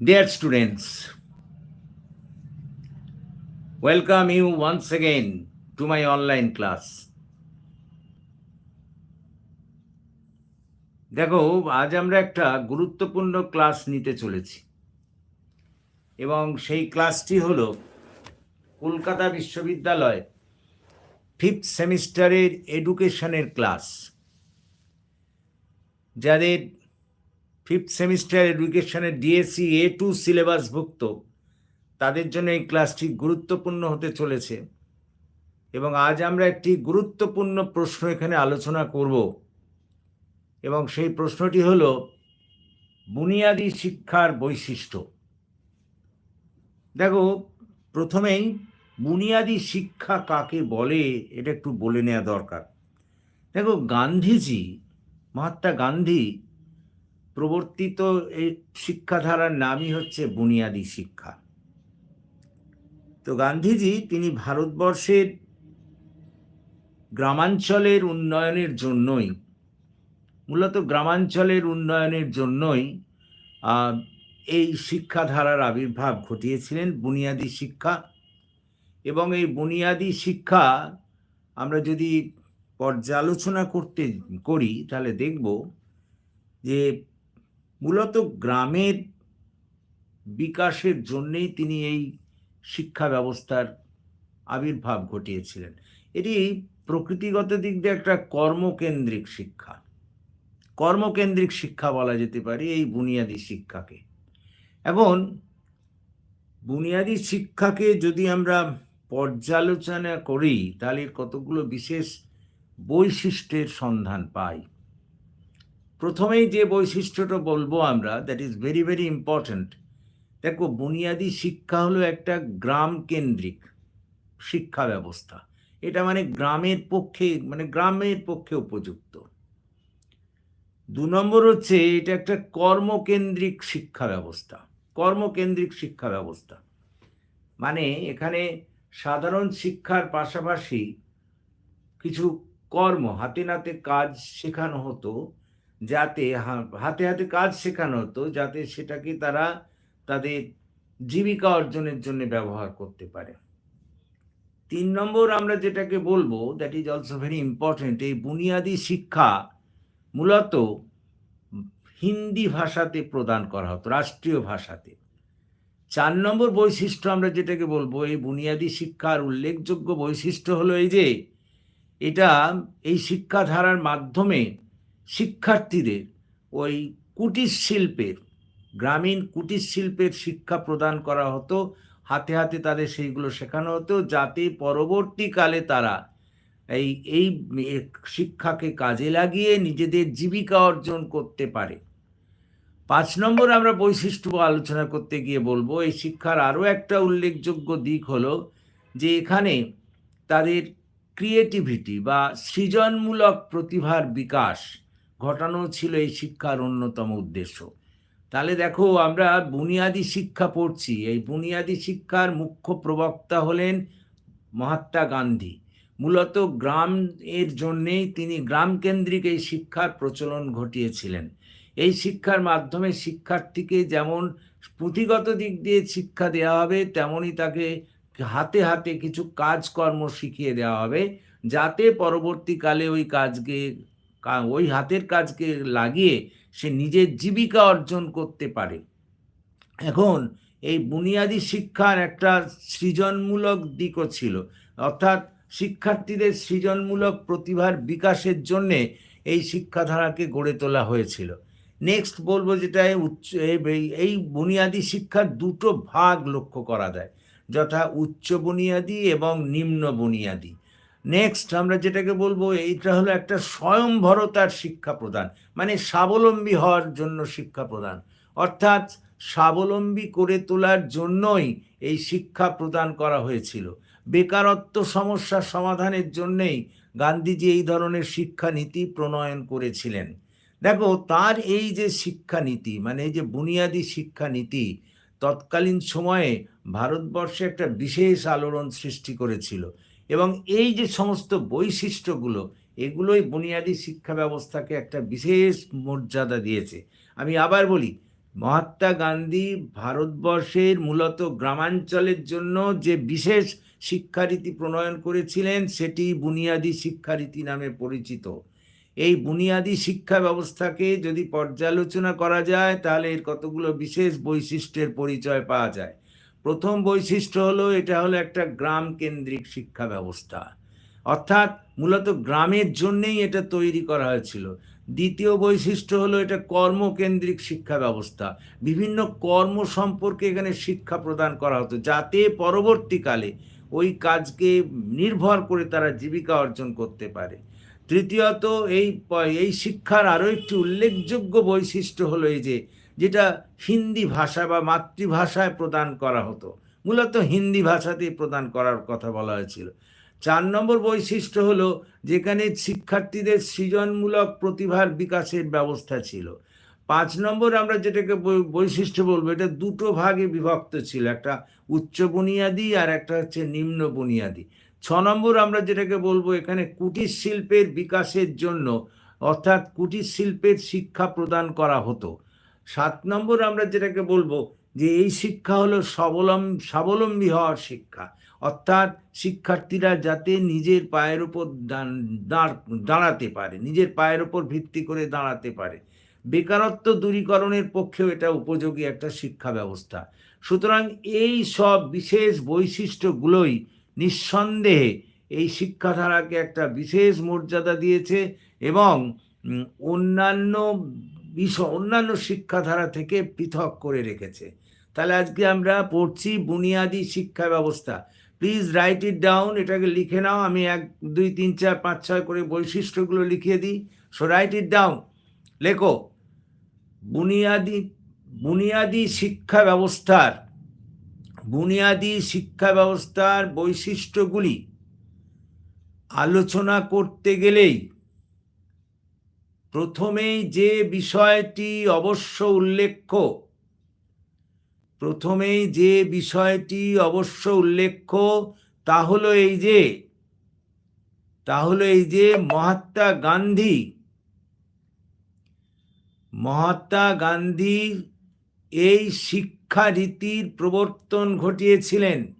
Dear students, welcome you once again to my online class. দেখো আজ আমরা একটা গুরুত্বপূর্ণ ক্লাস নিতে চলেছি এবং সেই ক্লাসটি হলো কলকাতা বিশ্ববিদ্যালয় ফিফথ সেমিস্টারের এডুকেশনের ক্লাস যাদের ফিফথ সেমিস্টার এডুকেশনের ডিএসসি এ টু সিলেবাসভুক্ত তাদের জন্য এই ক্লাসটি গুরুত্বপূর্ণ হতে চলেছে। এবং আজ আমরা একটি গুরুত্বপূর্ণ প্রশ্ন এখানে আলোচনা করব। এবং সেই প্রশ্নটি হল, বুনিয়াদি শিক্ষার বৈশিষ্ট্য। দেখো, প্রথমেই বুনিয়াদি শিক্ষা কাকে বলে, এটা একটু বলে নেওয়া দরকার। দেখো, গান্ধীজি, মহাত্মা গান্ধী প্রবর্তিত এই শিক্ষাধারার নামই হচ্ছে বুনিয়াদি শিক্ষা। তো গান্ধীজি তিনি ভারতবর্ষের গ্রামাঞ্চলের উন্নয়নের জন্যই, মূলত গ্রামাঞ্চলের উন্নয়নের জন্যই এই শিক্ষাধারার আবির্ভাব ঘটিয়েছিলেন বুনিয়াদি শিক্ষা। এবং এই বুনিয়াদি শিক্ষা আমরা যদি পর্যালোচনা করতে করি, তাহলে দেখব যে মূলত গ্রামের বিকাশের জন্যেই তিনি এই শিক্ষা ব্যবস্থার আবির্ভাব ঘটিয়েছিলেন। এটি প্রকৃতিগত দিক দিয়ে একটা কর্মকেন্দ্রিক শিক্ষা। কর্মকেন্দ্রিক শিক্ষা বলা যেতে পারে এই বুনিয়াদি শিক্ষাকে। এবং বুনিয়াদি শিক্ষাকে যদি আমরা পর্যালোচনা করি, তাহলে কতগুলো বিশেষ বৈশিষ্ট্যের সন্ধান পাই? প্রথমেই যে বৈশিষ্ট্যটা বলব আমরা that is very very important দেখো, বুনিয়াদি শিক্ষা হলো একটা গ্রাম কেন্দ্রিক শিক্ষা ব্যবস্থা। এটা মানে গ্রামের পক্ষে মানে গ্রামের পক্ষে উপযুক্ত। দু নম্বর হচ্ছে, এটা একটা কর্মকেন্দ্রিক শিক্ষা ব্যবস্থা। কর্মকেন্দ্রিক শিক্ষা ব্যবস্থা। মানে এখানে সাধারণ শিক্ষার পাশাপাশি কিছু কর্ম, হাতে নাতে কাজ শেখানো হতো। যাতে হাতে হাতে কাজ শেখানো হতো, যাতে সেটাকে তারা তাদের জীবিকা অর্জনের জন্য ব্যবহার করতে পারে। তিন নম্বর আমরা যেটাকে বলব that is also very important এই বুনিয়াদি শিক্ষা মূলত হিন্দি ভাষাতে প্রদান করা হতো, রাষ্ট্রীয় ভাষাতে। চার নম্বর বৈশিষ্ট্য আমরা যেটাকে বলব, এই বুনিয়াদি শিক্ষার উল্লেখযোগ্য বৈশিষ্ট্য হলো এই যে, এটা এই শিক্ষাধারার মাধ্যমে শিক্ষার্থীদের ওই কুটির শিল্পের, গ্রামীণ কুটির শিল্পের শিক্ষা প্রদান করা হতো, হাতে হাতে তাদের সেইগুলো শেখানো হতো, যাতে পরবর্তীকালে তারা এই এই শিক্ষাকে কাজে লাগিয়ে নিজেদের জীবিকা অর্জন করতে পারে। পাঁচ নম্বর আমরা বৈশিষ্ট্য আলোচনা করতে গিয়ে বলব, এই শিক্ষার আরও একটা উল্লেখযোগ্য দিক হলো যে এখানে তাদের ক্রিয়েটিভিটি বা সৃজনমূলক প্রতিভার বিকাশ ঘটানো ছিল এই শিক্ষার অন্যতম উদ্দেশ্য। তাহলে দেখো, আমরা বুনিয়াদি শিক্ষা পড়ছি। এই বুনিয়াদি শিক্ষার মুখ্য প্রবক্তা হলেন মহাত্মা গান্ধী। মূলত গ্রাম এর জন্যেই তিনি গ্রামকেন্দ্রিক এই শিক্ষার প্রচলন ঘটিয়েছিলেন। এই শিক্ষার মাধ্যমে শিক্ষার্থীকে যেমন পুঁথিগত দিক দিয়ে শিক্ষা দেওয়া হবে, তেমনই তাকে হাতে হাতে কিছু কাজকর্ম শিখিয়ে দেওয়া হবে, যাতে পরবর্তীকালে ওই কাজকে ওই হাতের কাজকে লাগিয়ে সে নিজের জীবিকা অর্জন করতে পারে। এখন এই বুনিয়াদি শিক্ষার একটা সৃজনমূলক দিকও ছিল। অর্থাৎ শিক্ষার্থীদের সৃজনমূলক প্রতিভার বিকাশের জন্যে এই শিক্ষাধারাকে গড়ে তোলা হয়েছিল। নেক্সট বলব যেটা উচ্চ এই- বুনিয়াদি শিক্ষার দুটো ভাগ লক্ষ্য করা যায়। যথা উচ্চ বুনিয়াদি এবং নিম্ন বুনিয়াদি। নেক্সট আমরা যেটাকে বলব, এইটা হলো একটা স্বয়ংভরতার শিক্ষা প্রদান মানে স্বাবলম্বী হওয়ার জন্য শিক্ষা প্রদান। অর্থাৎ স্বাবলম্বী করে তোলার জন্যই এই শিক্ষা প্রদান করা হয়েছিল। বেকারত্ব সমস্যার সমাধানের জন্যেই গান্ধীজি এই ধরনের শিক্ষানীতি প্রণয়ন করেছিলেন। দেখো, তার এই যে শিক্ষানীতি মানে এই যে বুনিয়াদি শিক্ষানীতি, তৎকালীন সময়ে ভারতবর্ষে একটা বিশেষ আলোড়ন সৃষ্টি করেছিল। এবং এই যে সমস্ত বৈশিষ্ট্যগুলো, এগুলোই বুনিয়াদী শিক্ষা ব্যবস্থাকে একটা বিশেষ মর্যাদা দিয়েছে। আমি আবার বলি, মহাত্মা গান্ধী ভারতবর্ষের মূলত গ্রামাঞ্চলের জন্য যে বিশেষ শিক্ষারীতি প্রণয়ন করেছিলেন, সেটি বুনিয়াদী শিক্ষারীতি নামে পরিচিত। এই বুনিয়াদী শিক্ষা ব্যবস্থাকে যদি পর্যালোচনা করা যায়, তাহলে এর কতগুলো বিশেষ বৈশিষ্ট্যের পরিচয় পাওয়া যায়? প্রথম বৈশিষ্ট্য হলো এটা হলো একটা গ্রাম কেন্দ্রিক শিক্ষা ব্যবস্থা। অর্থাৎ মূলত গ্রামের জন্যেই এটা তৈরি করা হয়েছিল। দ্বিতীয় বৈশিষ্ট্য হলো এটা কর্মকেন্দ্রিক শিক্ষা ব্যবস্থা। বিভিন্ন কর্ম সম্পর্কে এখানে শিক্ষা প্রদান করা হতো যাতে পরবর্তীকালে ওই কাজকে নির্ভর করে তারা জীবিকা অর্জন করতে পারে। তৃতীয়ত এই এই শিক্ষার আরও একটি উল্লেখযোগ্য বৈশিষ্ট্য হলো এই যে যেটা হিন্দি ভাষা বা মাতৃভাষায় প্রদান করা হতো। মূলত হিন্দি ভাষাতেই প্রদান করার কথা বলা হয়েছিল। চার নম্বর বৈশিষ্ট্য হলো, যেখানে শিক্ষার্থীদের সৃজনমূলক প্রতিভার বিকাশের ব্যবস্থা ছিল। পাঁচ নম্বর আমরা যেটাকে বৈশিষ্ট্য বলব, এটা দুটো ভাগে বিভক্ত ছিল, একটা উচ্চ বুনিয়াদি আর একটা হচ্ছে নিম্ন বুনিয়াদি। ছ নম্বর আমরা যেটাকে বলব, এখানে কুটির শিল্পের বিকাশের জন্য অর্থাৎ কুটির শিল্পের শিক্ষা প্রদান করা হতো। সাত নম্বর আমরা যেটাকে বলব যে এই শিক্ষা হলো স্বাবলম্বী স্বাবলম্বী হওয়ার শিক্ষা। অর্থাৎ শিক্ষার্থীরা যাতে নিজের পায়ের উপর দাঁড়াতে পারে, নিজের পায়ের উপর ভিত্তি করে দাঁড়াতে পারে। বেকারত্ব দূরীকরণের পক্ষেও এটা উপযোগী একটা শিক্ষা ব্যবস্থা। সুতরাং এই সব বিশেষ বৈশিষ্ট্যগুলোই নিঃসন্দেহে এই শিক্ষাধারাকে একটা বিশেষ মর্যাদা দিয়েছে এবং অন্যান্য বিষয় অন্যান্য শিক্ষাধারা থেকে পৃথক করে রেখেছে। তাহলে আজকে আমরা পড়ছি বুনিয়াদি শিক্ষা ব্যবস্থা। প্লিজ রাইট ইট ডাউন এটাকে লিখে নাও, আমি এক, দুই, তিন, চার, পাঁচ, ছয় করে বৈশিষ্ট্যগুলো লিখিয়ে দিই। সো রাইট ইট ডাউন লেখো, বুনিয়াদি বুনিয়াদি শিক্ষা ব্যবস্থার, বুনিয়াদি শিক্ষা ব্যবস্থার বৈশিষ্ট্যগুলি আলোচনা করতে গেলেই প্রথমেই যে বিষয়টি অবশ্য উল্লেখ্য, প্রথমেই যে বিষয়টি অবশ্য উল্লেখ্য, তা হলো এই যে, তা হলো এই যে মহাত্মা গান্ধী মহাত্মা গান্ধী এই শিক্ষা রীতির প্রবর্তন ঘটিয়েছিলেন।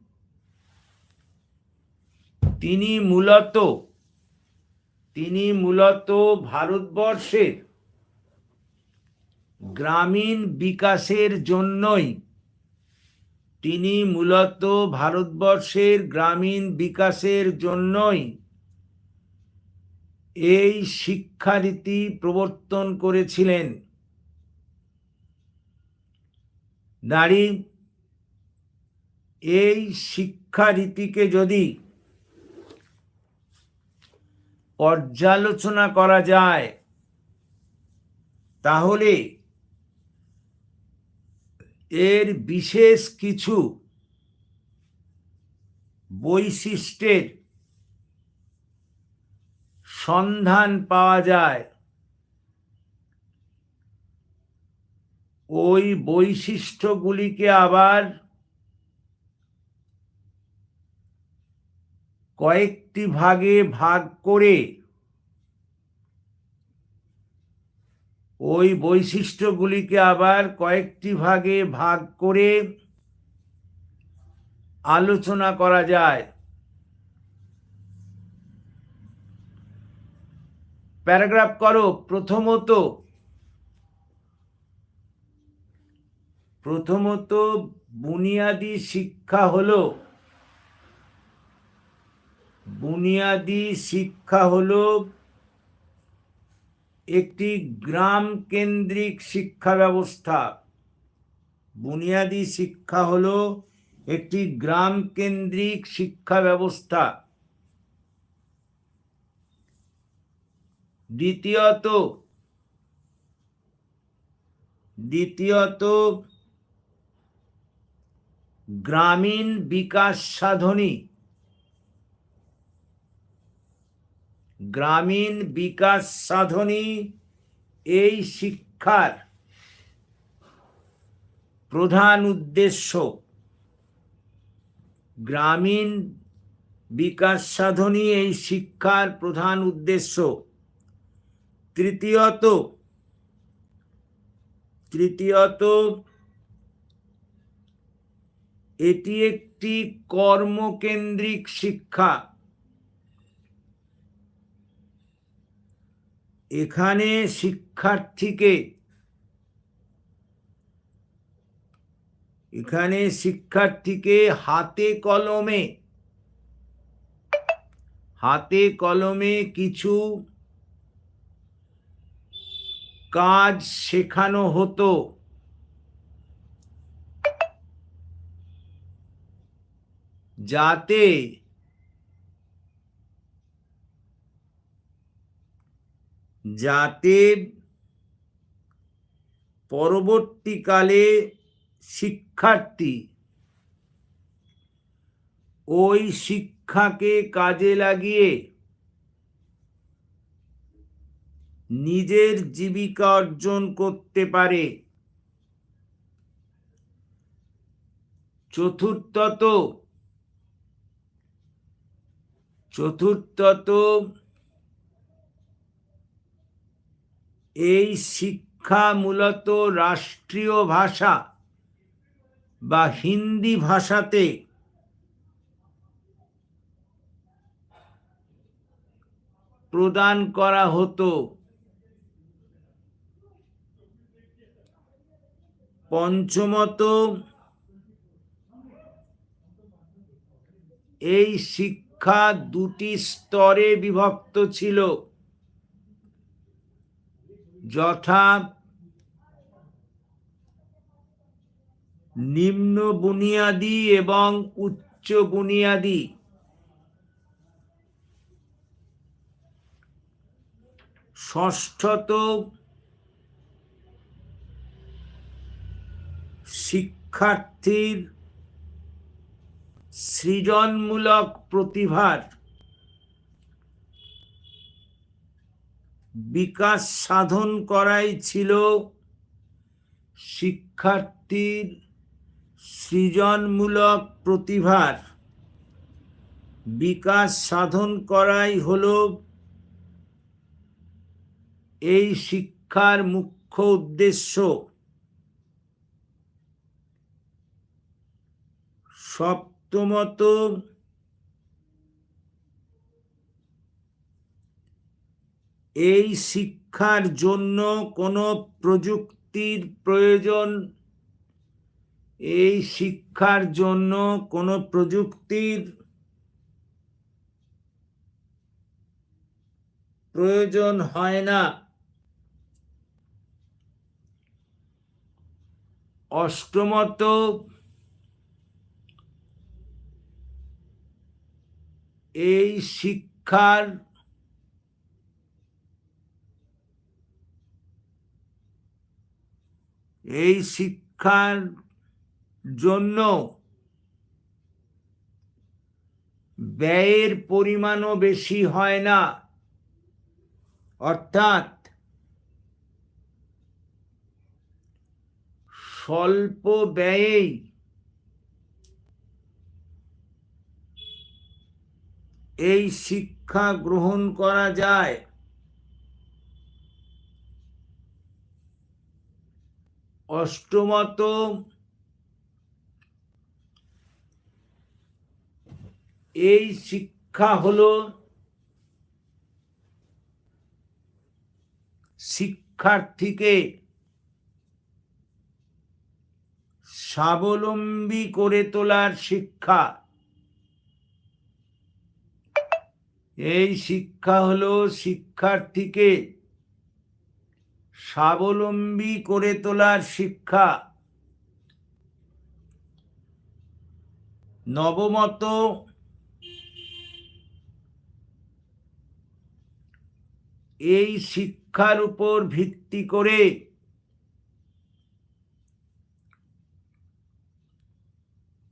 তিনি মূলত তিনি মূলত ভারতবর্ষের গ্রামীণ বিকাশের জন্যই তিনি মূলত ভারতবর্ষের গ্রামীণ বিকাশের জন্যই এই শিক্ষারীতি প্রবর্তন করেছিলেন। নারী, এই শিক্ষারীতিকে যদি পর্যালোচনা করা যায়। তাহলে এর বিশেষ কিছু বৈশিষ্ট্যের সন্ধান পাওয়া যায়। ওই বৈশিষ্ট্যগুলিকে আবার কয়েকটি ভাগে ভাগ করে ওই বৈশিষ্ট্যগুলিকে আবার কয়েকটি ভাগে ভাগ করে আলোচনা করা যায়। প্যারাগ্রাফ করো। প্রথমত প্রথমত বুনিয়াদি শিক্ষা হলো বুনিয়াদি শিক্ষা হলো একটি গ্রাম কেন্দ্রিক শিক্ষা ব্যবস্থা। বুনিয়াদি শিক্ষা হলো একটি গ্রাম কেন্দ্রিক শিক্ষা ব্যবস্থা। দ্বিতীয়ত দ্বিতীয়ত, গ্রামীণ বিকাশ সাধনী। গ্রামীণ বিকাশ সাধনী এই শিক্ষার প্রধান উদ্দেশ্য গ্রামীণ বিকাশ সাধনী এই শিক্ষার প্রধান উদ্দেশ্য। তৃতীয়ত তৃতীয়ত, এটি একটি কর্মকেন্দ্রিক শিক্ষা। এখানে শিক্ষার্থীকে এখানে শিক্ষার্থীকে হাতে কলমে হাতে কলমে কিছু কাজ শেখানো হতো। যাতে যাতে পরবর্তীকালে শিক্ষার্থী ওই শিক্ষাকে কাজে লাগিয়ে নিজের জীবিকা অর্জন করতে পারে। চতুর্থত চতুর্থত এই শিক্ষা মূলত রাষ্ট্রীয় ভাষা বা হিন্দি ভাষাতে। প্রদান করা হতো। পঞ্চমত, এই শিক্ষা দুটি স্তরে বিভক্ত ছিল। যথা নিম্ন বুনিয়াদি এবং উচ্চ বুনিয়াদি। ষষ্ঠত শিক্ষার্থীর সৃজনমূলক প্রতিভার বিকাশ সাধন করাই ছিল শিক্ষার্থীর সৃজনমূলক প্রতিভার। বিকাশ সাধন করাই হল এই শিক্ষার মুখ্য উদ্দেশ্য। সপ্তমত এই শিক্ষার জন্য কোনো প্রযুক্তির প্রয়োজন? এই শিক্ষার জন্য কোনো প্রযুক্তির প্রয়োজন হয় না। অষ্টমত, এই শিক্ষার এই শিক্ষার জন্য ব্যয়ের পরিমাণও বেশি হয় না। অর্থাৎ স্বল্প ব্যয়েই এই শিক্ষা গ্রহণ করা যায়। অষ্টমত এই শিক্ষা হলো শিক্ষার্থীকে স্বাবলম্বী করে তোলার শিক্ষা। এই শিক্ষা হলো শিক্ষার্থীকে স্বাবলম্বী করে তোলার শিক্ষা। নবমত এই শিক্ষার উপর ভিত্তি করে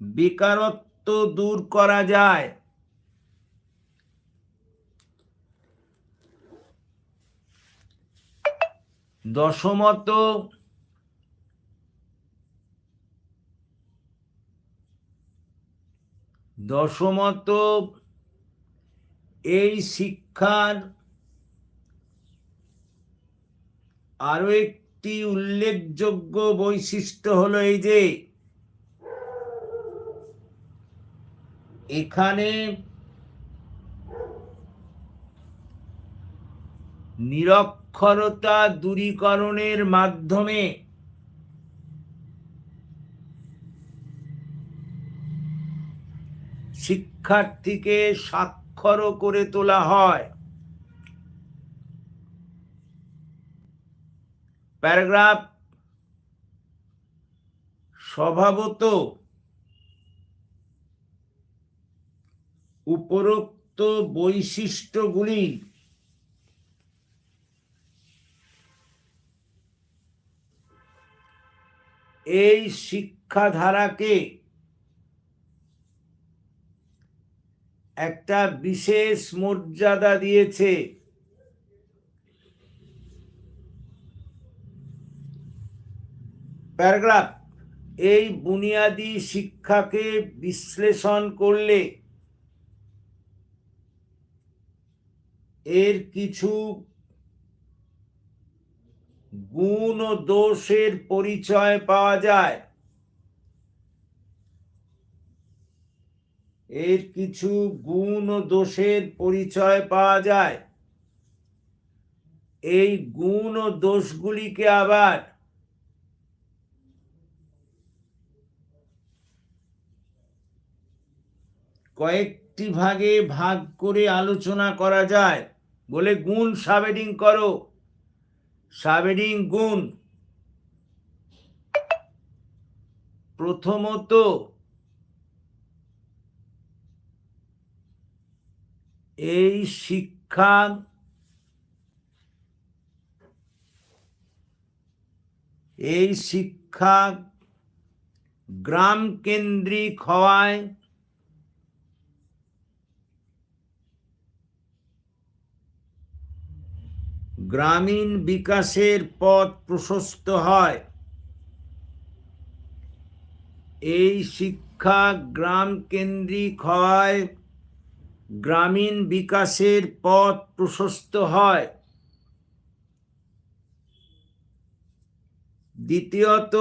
বেকারত্ব দূর করা যায়। দশমত দশমত এই শিক্ষার আরও একটি উল্লেখযোগ্য বৈশিষ্ট্য হলো এই যে এখানে নিরক্ষরতা দূরীকরণের মাধ্যমে। শিক্ষার্থীকে স্বাক্ষর করে তোলা হয়। প্যারাগ্রাফ স্বভাবত উপরোক্ত বৈশিষ্ট্যগুলি এই শিক্ষাধারাকে একটা বিশেষ মর্যাদা দিয়েছে। প্যারাগ্রাফ এই বুনিয়াদি শিক্ষাকে বিশ্লেষণ করলে এর কিছু গুণ ও দোষের পরিচয় পাওয়া যায়। এর কিছু গুণ ও দোষের পরিচয় পাওয়া যায়। এই গুণ ও দোষগুলিকে আবার কয়েকটি ভাগে ভাগ করে আলোচনা করা যায়। বলে গুণ সাবেডিং করো। সাবেডিং গুণ। প্রথমত এই শিক্ষা এই শিক্ষা গ্রাম কেন্দ্রিক হওয়ায় গ্রামীণ বিকাশের পথ প্রশস্ত হয়। এই শিক্ষা গ্রাম কেন্দ্রিক হওয়ায় গ্রামীণ বিকাশের পথ প্রশস্ত হয়। দ্বিতীয়ত,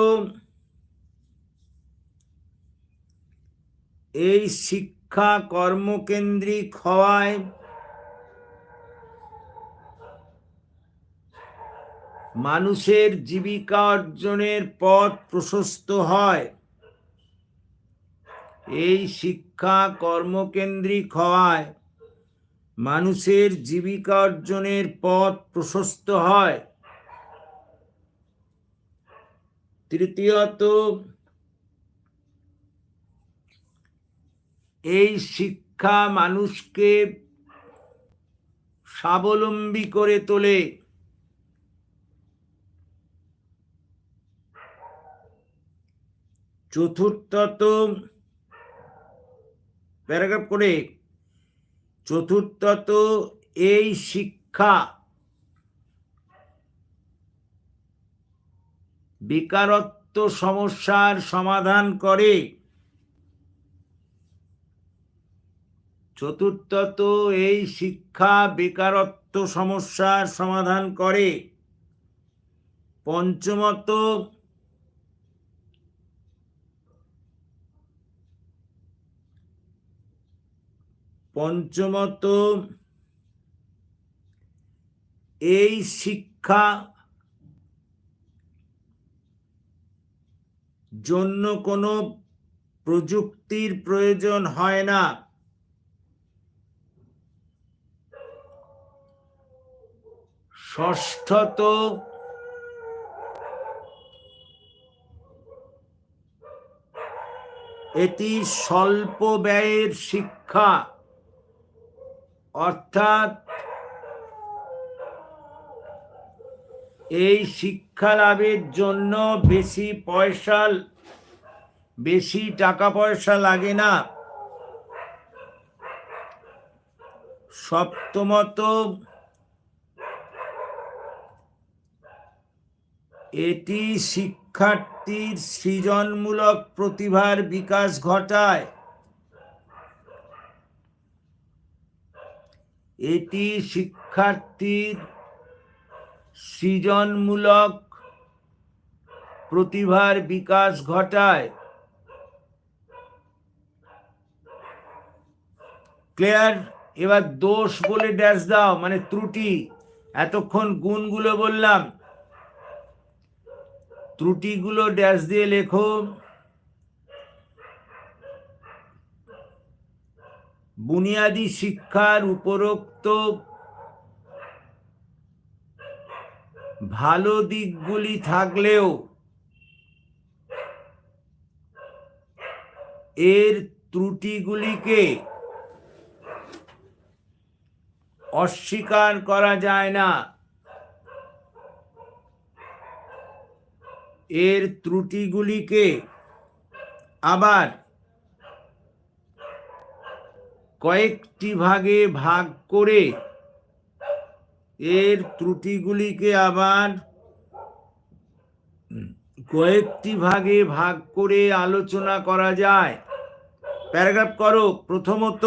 এই শিক্ষা কর্মকেন্দ্রিক হওয়ায় মানুষের জীবিকা অর্জনের পথ প্রশস্ত হয়। এই শিক্ষা কর্মকেন্দ্রিক হওয়ায় মানুষের জীবিকা অর্জনের পথ প্রশস্ত হয়। তৃতীয়ত, এই শিক্ষা মানুষকে স্বাবলম্বী করে তোলে। চতুর্থত প্যারাগ্রাফ করে চতুর্থত এই শিক্ষা বেকারত্ব সমস্যার সমাধান করে। চতুর্থত এই শিক্ষা বেকারত্ব সমস্যার সমাধান করে। পঞ্চমত পঞ্চমত এই শিক্ষা জন্য কোনো প্রযুক্তির প্রয়োজন হয় না। ষষ্ঠত এটি স্বল্প ব্যয়ের শিক্ষা। অর্থাৎ এই শিক্ষা লাভের জন্য বেশি পয়সা, বেশি টাকা পয়সা লাগে না। সপ্তমত, এটি শিক্ষার্থীর সৃজনমূলক প্রতিভার বিকাশ ঘটায়। এটি শিক্ষার্থীর সৃজনমূলক প্রতিভার বিকাশ ঘটায়। ক্লিয়ার? এবার দোষ বলে ড্যাশ দাও মানে ত্রুটি। এতক্ষণ গুণগুলো বললাম। ত্রুটিগুলো ড্যাশ দিয়ে লেখো। বুনিয়াদি শিক্ষার উপরোক্ত ভালো দিকগুলি থাকলেও এর ত্রুটিগুলিকে অস্বীকার করা যায় না। এর ত্রুটিগুলিকে আবার কয়েকটি ভাগে ভাগ করে এর ত্রুটিগুলিকে আবার কয়েকটি ভাগে ভাগ করে আলোচনা করা যায়। প্যারাগ্রাফ করো, প্রথমত,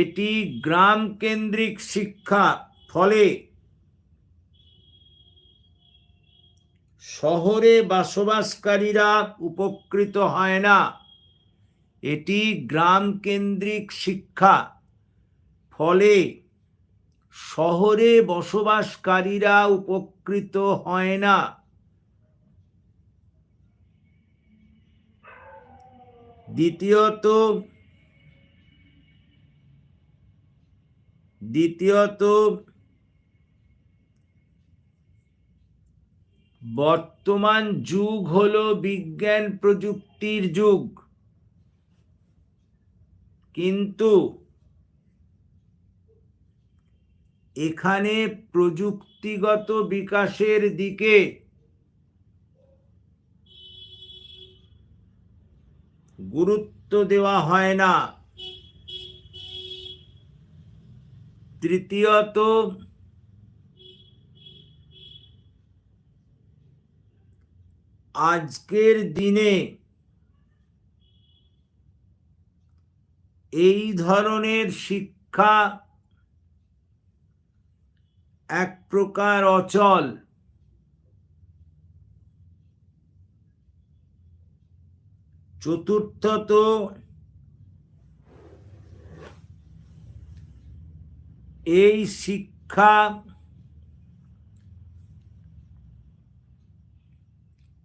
এটি গ্রাম কেন্দ্রিক শিক্ষা, ফলে শহরে বসবাসকারীরা উপকৃত হয় না। এটি গ্রাম কেন্দ্রিক শিক্ষা। ফলে শহরে বসবাসকারীরা উপকৃত হয় না। দ্বিতীয়ত দ্বিতীয়ত, বর্তমান যুগ হলো বিজ্ঞান প্রযুক্তির যুগ। কিন্তু এখানে প্রযুক্তিগত বিকাশের দিকে গুরুত্ব দেওয়া হয় না। তৃতীয়ত আজকের দিনে এই ধরনের শিক্ষা এক প্রকার অচল। চতুর্থত এই শিক্ষা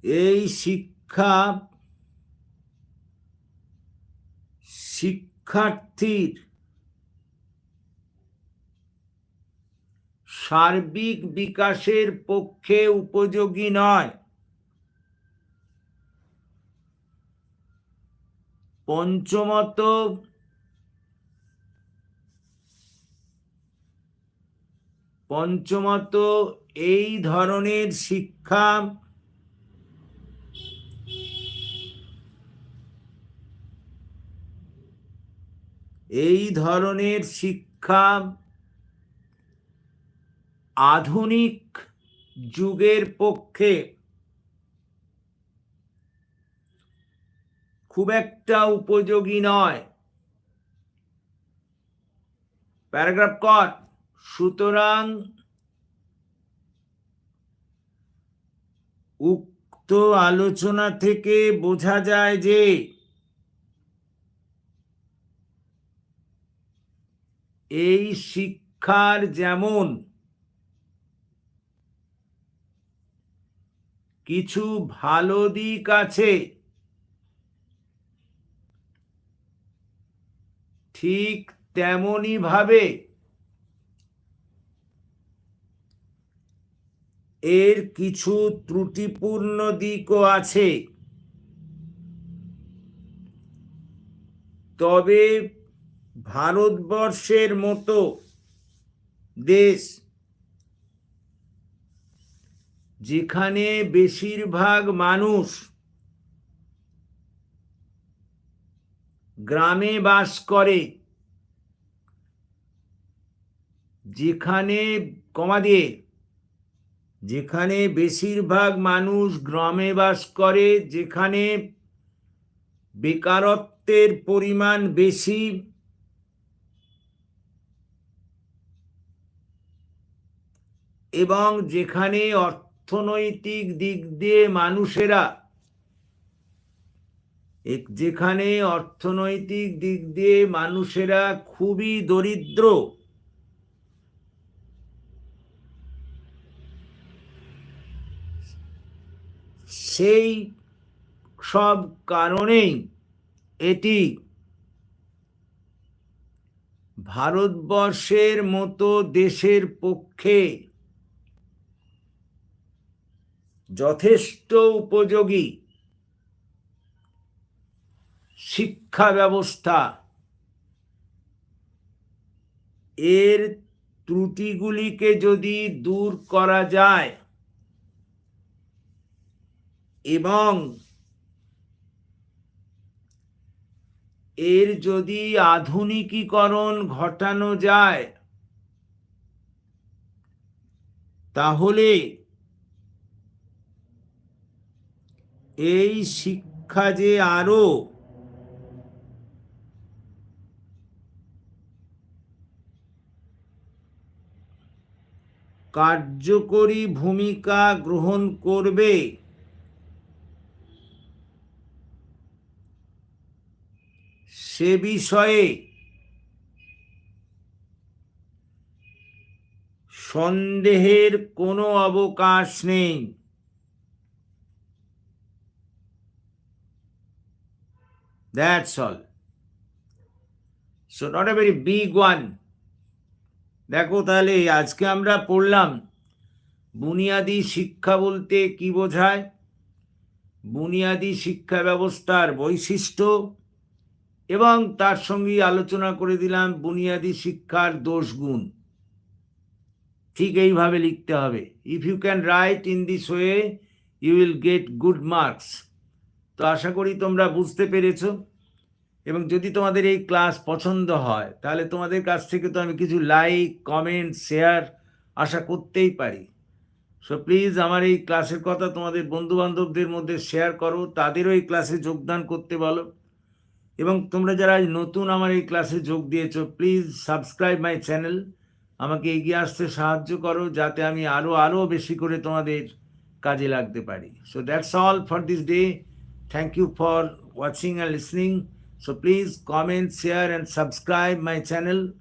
এই শিক্ষা শিক্ষার্থীর সার্বিক বিকাশের পক্ষে উপযোগী নয়। পঞ্চমত পঞ্চমত এই ধরনের শিক্ষা এই ধরনের শিক্ষা আধুনিক যুগের পক্ষে খুব একটা উপযোগী নয়। প্যারাগ্রাফ কর। সুতরাং উক্ত আলোচনা থেকে বোঝা যায় যে এই শিক্ষার যেমন কিছু ভালো দিক আছে, ঠিক তেমনই ভাবে এর কিছু ত্রুটিপূর্ণ দিকও আছে। তবে ভারতবর্ষের মতো দেশ যেখানে বেশিরভাগ মানুষ গ্রামে বাস করে, যেখানে, কমা দিয়ে, যেখানে বেশিরভাগ মানুষ গ্রামে বাস করে, যেখানে বেকারত্বের পরিমাণ বেশি এবং যেখানে অর্থনৈতিক দিক দিয়ে মানুষেরা যেখানে অর্থনৈতিক দিক দিয়ে মানুষেরা খুবই দরিদ্র, সেই সব কারণেই এটি ভারতবর্ষের মতো দেশের পক্ষে যথেষ্ট উপযোগী। শিক্ষা ব্যবস্থা। এর ত্রুটিগুলিকে যদি দূর করা যায় এবং এর যদি আধুনিকীকরণ ঘটানো যায়, তাহলে এই শিক্ষা যে আরও কার্যকরী ভূমিকা গ্রহণ করবে। সে বিষয়ে সন্দেহের কোনো অবকাশ নেই। That's all so not a very big one দেখো তাহলে আজকে আমরা পড়লাম বুনিয়াদি শিক্ষা বলতে কি বোঝায়? বুনিয়াদি শিক্ষা ব্যবস্থার বৈশিষ্ট্য এবং তার সঙ্গে আলোচনা করে দিলাম বুনিয়াদি শিক্ষার দোষ গুণ। ঠিক এইভাবে লিখতে হবে। If you can write in this way you will get good marks তো আশা করি তোমরা বুঝতে পেরেছ। এবং যদি তোমাদের এই ক্লাস পছন্দ হয়, তাহলে তোমাদের কাছ থেকে তো আমি কিছু লাইক কমেন্ট শেয়ার আশা করতেই পারি। সো প্লিজ আমার এই ক্লাসের কথা তোমাদের বন্ধু বান্ধবদের মধ্যে শেয়ার করো, তাদেরও এই ক্লাসে যোগদান করতে বলো। এবং তোমরা যারা নতুন আমার এই ক্লাসে যোগ দিয়েছ প্লিজ সাবস্ক্রাইব মাই চ্যানেল আমাকে এগিয়ে আসতে সাহায্য করো, যাতে আমি আরও আরও বেশি করে তোমাদের কাজে লাগতে পারি। So that's all for this day Thank you for watching and listening. So please comment, share and subscribe my channel.